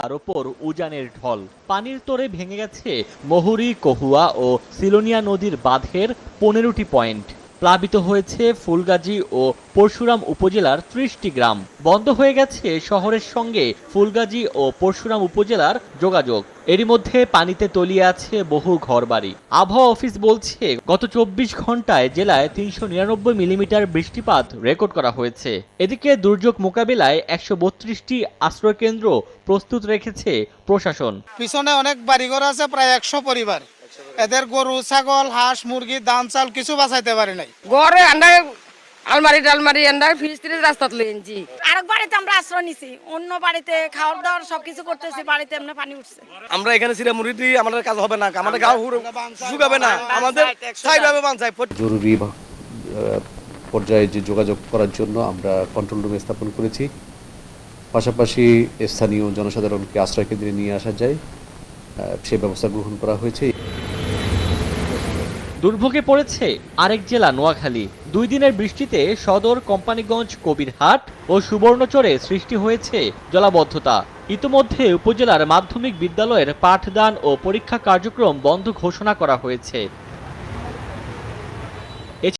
তার ওপর উজানের ঢল। পানির তোরে ভেঙে গেছে মহুরি, কহুয়া ও সিলোনিয়া নদীর বাঁধের পনেরোটি পয়েন্ট। প্লাবিত হয়েছে ফুলগাজী ও পরশুরাম উপজেলার ত্রিশটি গ্রাম। বন্ধ হয়ে গেছে শহরের সঙ্গে ফুলগাজী ও পরশুরাম উপজেলার যোগাযোগ। এরই মধ্যে পানিতে তলিয়ে আছে বহু ঘরবাড়ি। আবহাওয়া অফিস বলছে, গত চব্বিশ ঘন্টায় জেলায় তিনশো নিরানব্বই মিলিমিটার বৃষ্টিপাত রেকর্ড করা হয়েছে। এদিকে দুর্যোগ মোকাবিলায় একশো বত্রিশটি আশ্রয়কেন্দ্র প্রস্তুত রেখেছে প্রশাসন। পিছনে অনেক বাড়িঘর আছে, প্রায় একশো পরিবার। এদের গরু ছাগল হাঁস মুরগি ধান চাল কিছু বাঁচাইতে পারে নাই। ঘরে আন্ডা আলমারি টালমারি আন্ডা ফ্রিজ ট্রিজ রাস্তাত লইছি আরেক বাড়িতে আমরা আশ্রয় নিছি অন্য বাড়িতে খাওয়ার দাওয়ার সবকিছু করতেছি বাড়িতে এমনি পানি উঠছে। আমরা এখানে সিরা মুড়ি দিই আমাদের কাজ হবে না আমাদের গাও শুকাবে না আমাদের স্থায়ীভাবে বাঞ্চাই জরুরি পর্যায়ে যে যোগাযোগ করার জন্য আমরা কন্ট্রোল রুম স্থাপন করেছি। পাশাপাশি স্থানীয় জনসাধারণকে আশ্রয় কেন্দ্রে নিয়ে আসা যায় সে ব্যবস্থা গ্রহণ করা হয়েছে। দুর্ভোগে পড়েছে আরেক জেলা, নোয়াখালী। দুই দিনের বৃষ্টিতে সদর, কোম্পানিগঞ্জ, কবিরহাট ও সুবর্ণচরে সৃষ্টি হয়েছে জলাবদ্ধতা। ইতিমধ্যে উপজেলার মাধ্যমিক বিদ্যালয়ের পাঠদান ও পরীক্ষা কার্যক্রম বন্ধ ঘোষণা করা হয়েছে।